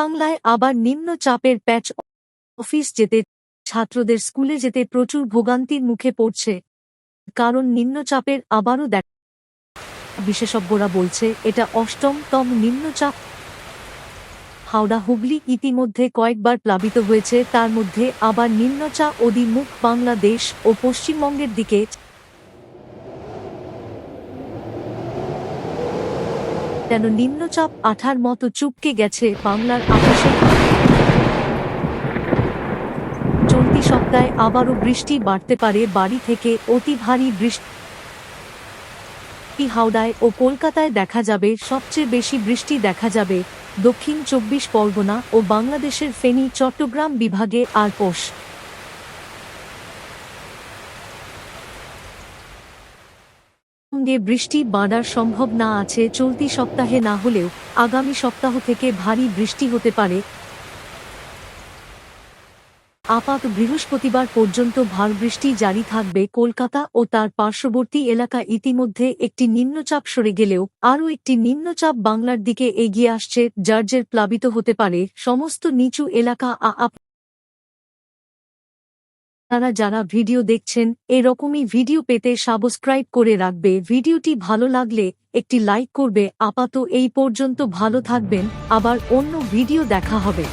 বাংলায় আবার নিম্ন চাপের প্যাচ অফিস যেতে, ছাত্রদের স্কুলে যেতে প্রচুর ভোগান্তির মুখে পড়ছে। কারণ নিম্নচাপের আবারও দেখ বিশেষজ্ঞরা বলছে, এটা অষ্টমতম নিম্নচাপ হাওড়া হুগলি ইতিমধ্যে কয়েকবার প্লাবিত হয়েছে, তার মধ্যে আবার নিম্নচাপ অধিমুখ বাংলাদেশ ও পশ্চিমবঙ্গের দিকে যেন নিম্নচাপ আঠার মতো চুপকে গেছে বাংলার আকাশে। চলতি সপ্তাহে আবারও বৃষ্টি বাড়তে পারে বাড়ি থেকে অতি ভারী বৃষ্টি। হাওড়ায় ও কলকাতায় দেখা যাবে সবচেয়ে বেশি বৃষ্টি দেখা যাবে দক্ষিণ চব্বিশ পরগনা ও বাংলাদেশের ফেনী, চট্টগ্রাম বিভাগে আর পোষ। সঙ্গে বৃষ্টি বাড়ার সম্ভাবনা আছে, চলতি সপ্তাহে না হলেও আগামী সপ্তাহ থেকে ভারী বৃষ্টি হতে পারে। আপাত বৃহস্পতিবার পর্যন্ত ভার বৃষ্টি জারি থাকবে কলকাতা ও তার পার্শ্ববর্তী এলাকা। ইতিমধ্যে একটি নিম্নচাপ সরে গেলেও আরও একটি নিম্নচাপ বাংলার দিকে এগিয়ে আসছে জার্জের প্লাবিত হতে পারে। সমস্ত নিচু এলাকা আপ আপনারা যারা ভিডিও দেখছেন, এরকমই ভিডিও পেতে সাবস্ক্রাইব করে রাখবে। ভিডিওটি ভালো লাগলে একটি লাইক করবে। আপাত এই পর্যন্ত ভালো থাকবেন। আবার অন্য ভিডিও দেখা হবে।